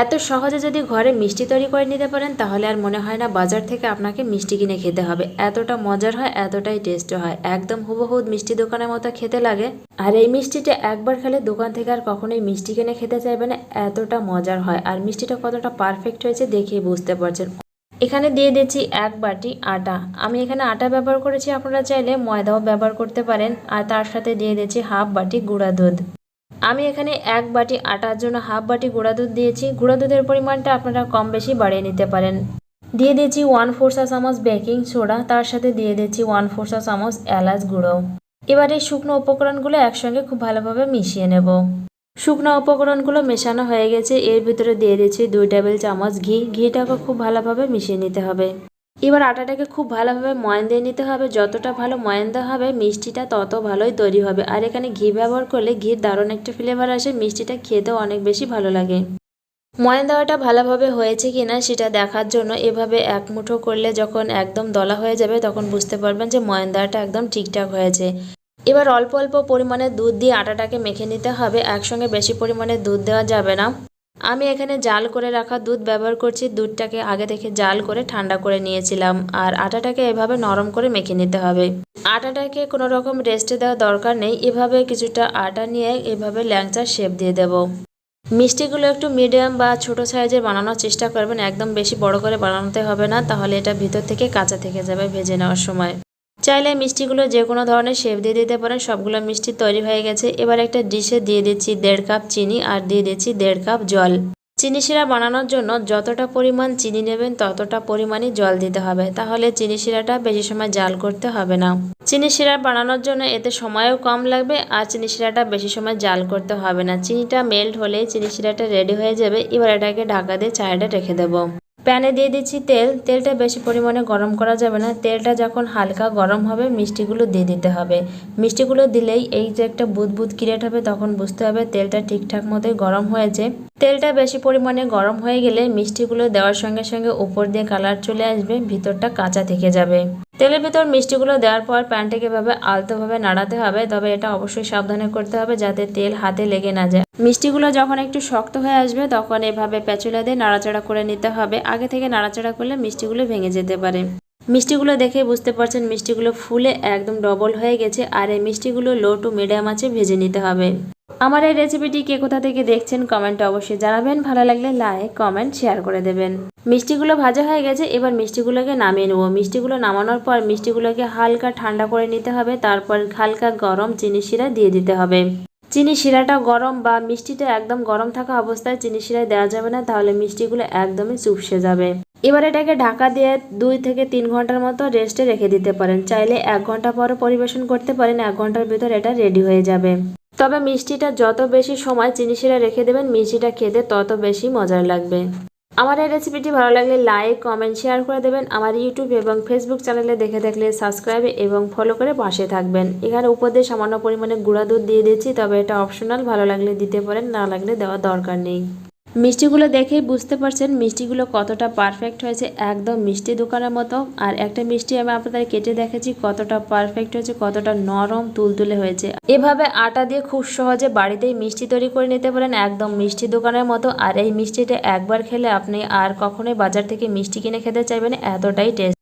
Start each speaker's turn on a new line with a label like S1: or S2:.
S1: এত সহজে যদি ঘরে মিষ্টি তৈরি করে নিতে পারেন, তাহলে আর মনে হয় না বাজার থেকে আপনাকে মিষ্টি কিনে খেতে হবে। এতটা মজার হয়, এতটাই টেস্ট হয়। একদম হুবহুদ মিষ্টি দোকানের মতো খেতে লাগে। আর এই মিষ্টিটা একবার খেলে দোকান থেকে আর কখনোই মিষ্টি কিনে খেতে চাইবে না। এতটা মজার হয়। আর মিষ্টিটা কতটা পারফেক্ট হয়েছে দেখেই বুঝতে পারছেন। এখানে দিয়ে দিচ্ছি এক বাটি আটা। আমি এখানে আটা ব্যবহার করেছি, আপনারা চাইলে ময়দাও ব্যবহার করতে পারেন। আর তার সাথে দিয়ে দিচ্ছি হাফ বাটি গুঁড়া দুধ। আমি এখানে এক বাটি আটার জন্য হাফ বাটি গুঁড়া দুধ দিয়েছি। গুঁড়া দুধের পরিমাণটা আপনারা কম বেশি বাড়িয়ে নিতে পারেন। দিয়ে দিয়েছি ওয়ান ফোর চা চামচ বেকিং সোডা, তার সাথে দিয়ে দিয়েছি ওয়ান ফোর চা চামচ এলাচ গুঁড়ো। এবার এই শুকনো উপকরণগুলো একসঙ্গে খুব ভালোভাবে মিশিয়ে নেব। শুকনো উপকরণগুলো মেশানো হয়ে গেছে, এর ভিতরে দিয়ে দিচ্ছি দুই টেবিল চামচ ঘি। ঘিটাকে খুব ভালোভাবে মিশিয়ে নিতে হবে। এবার আটাটাকে খুব ভালোভাবে ময়ান দিয়ে নিতে হবে। যতটা ভালো ময়ান দেওয়া হবে, মিষ্টিটা তত ভালোই তৈরি হবে। আর এখানে ঘি ব্যবহার করলে ঘির দারুণ একটা ফ্লেভার আসে, মিষ্টিটা খেতেও অনেক বেশি ভালো লাগে। ময়ান দেওয়াটা ভালোভাবে হয়েছে কি না সেটা দেখার জন্য এভাবে এক মুঠো করলে যখন একদম দলা হয়ে যাবে তখন বুঝতে পারবেন যে ময়ান দেওয়াটা একদম ঠিকঠাক হয়েছে। এবার অল্প অল্প পরিমাণে দুধ দিয়ে আটাটাকে মেখে নিতে হবে। একসঙ্গে বেশি পরিমাণে দুধ দেওয়া যাবে না। আমি এখানে জাল করে রাখা দুধ ব্যবহার করছি। দুধটাকে আগে থেকে জাল করে ঠান্ডা করে নিয়েছিলাম। আর আটাটাকে এভাবে নরম করে মেখে নিতে হবে। আটাটাকে কোনো রকম রেস্টে দেওয়া দরকার নেই। এভাবে কিছুটা আটা নিয়ে এভাবে ল্যাংচার শেপ দিয়ে দেব। মিষ্টিগুলো একটু মিডিয়াম বা ছোট সাইজের বানানোর চেষ্টা করবেন। একদম বেশি বড় করে বানাতে হবে না। তাহলে এটা ভিতর থেকে কাঁচা থেকে যাবে ভেজে নেওয়ার সময়। চাইলে মিষ্টিগুলো যে কোনো ধরনের শেপ দিয়ে দিতে পারেন। সবগুলো মিষ্টি তৈরি হয়ে গেছে। এবার একটা ডিশে দিয়ে দিচ্ছি দেড় কাপ চিনি আর দিয়ে দিচ্ছি দেড় কাপ জল। চিনি শিরা বানানোর জন্য যতটা পরিমাণ চিনি নেবেন, ততটা পরিমাণই জল দিতে হবে। তাহলে চিনি শিরাটা বেশি সময় জাল করতে হবে না। চিনি শিরা বানানোর জন্য এতে সময়ও কম লাগবে আর চিনি শিরাটা বেশি সময় জাল করতে হবে না। চিনিটা মেল্ট হলেই চিনি শিরাটা রেডি হয়ে যাবে। এবার এটাকে ঢাকা দিয়ে চায়টা রেখে দেবো। প্যানে দিয়ে দিচ্ছি তেল। তেলটা বেশি পরিমাণে গরম করা যাবে না। তেলটা যখন হালকা গরম হবে, মিষ্টিগুলো দিয়ে দিতে হবে। মিষ্টিগুলো দিলেই এই যে একটা বুদবুদ ক্রিয়েট হবে, তখন বুঝতে হবে তেলটা ঠিকঠাক মতোই গরম হয়েছে। তেলটা বেশি পরিমাণে গরম হয়ে গেলে মিষ্টিগুলো দেওয়ার সঙ্গে সঙ্গে উপর দিয়ে কালার চলে আসবে, ভিতরটা কাঁচা থেকে যাবে। তেলের ভিতর মিষ্টিগুলো দেওয়ার পর প্যানটাকে এভাবে আলতোভাবে নাড়াতে হবে, তবে এটা অবশ্যই সাবধানে করতে হবে যাতে তেল হাতে লেগে না যায়। মিষ্টিগুলো যখন একটু শক্ত হয়ে আসবে, তখন এভাবে প্যাচুলা দিয়ে নাড়াচাড়া করে নিতে হবে। আগে থেকে নাড়াচাড়া করলে মিষ্টিগুলো ভেঙে যেতে পারে। মিষ্টিগুলো দেখে বুঝতে পারছেন, মিষ্টিগুলো ফুলে একদম ডবল হয়ে গেছে, আর এই মিষ্টিগুলো লো টু মিডিয়াম আছে ভেজে নিতে হবে। আমার এই রেসিপিটি কে কোথা থেকে দেখছেন কমেন্টে অবশ্যই জানাবেন। ভালো লাগলে লাইক কমেন্ট শেয়ার করে দেবেন। মিষ্টিগুলো ভাজা হয়ে গেছে, এবার মিষ্টিগুলোকে নামিয়ে নেব। মিষ্টিগুলো নামানোর পর মিষ্টিগুলোকে হালকা ঠান্ডা করে নিতে হবে, তারপর হালকা গরম চিনি শিরা দিয়ে দিতে হবে। চিনি শিরাটা গরম বা মিষ্টিটা একদম গরম থাকা অবস্থায় চিনি শিরা দেওয়া যাবে না, তাহলে মিষ্টিগুলো একদমই চুপসে যাবে। এবার এটাকে ঢাকা দিয়ে দুই থেকে তিন ঘণ্টার মতো রেস্টে রেখে দিতে পারেন। চাইলে এক ঘণ্টা পরে পরিবেশন করতে পারেন, এক ঘণ্টার ভিতর এটা রেডি হয়ে যাবে। তবে মিষ্টিটা যত বেশি সময় চিনিশিরা রেখে দেবেন, মিষ্টিটা খেতে তত বেশি মজার লাগবে। আমার এই রেসিপিটি ভালো লাগলে লাইক, কমেন্ট, শেয়ার করে দেবেন। আমার ইউটিউব এবং ফেসবুক চ্যানেলে দেখে থাকলে সাবস্ক্রাইব এবং ফলো করে পাশে থাকবেন। এখানে উপর দিয়ে সামান্য পরিমাণে গুঁড়া দুধ দিয়ে দিচ্ছি, তবে এটা অপশনাল, ভালো লাগলে দিতে পারেন, না লাগলে দেওয়ার দরকার নেই। মিষ্টিগুলো দেখেই বুঝতে পারছেন মিষ্টিগুলো কতটা পারফেক্ট হয়েছে, একদম মিষ্টি দোকানের মতো। আর একটা মিষ্টি আমি আপনাদের কেটে দেখেছি কতটা পারফেক্ট হয়েছে, কতটা নরম তুলতুলে হয়েছে। এভাবে আটা দিয়ে খুব সহজে বাড়িতেই মিষ্টি তৈরি করে নিতে পারেন, একদম মিষ্টি দোকানের মতো। আর এই মিষ্টিটা একবার খেলে আপনি আর কখনোই বাজার থেকে মিষ্টি কিনে খেতে চাইবেন, এতটাই টেস্ট।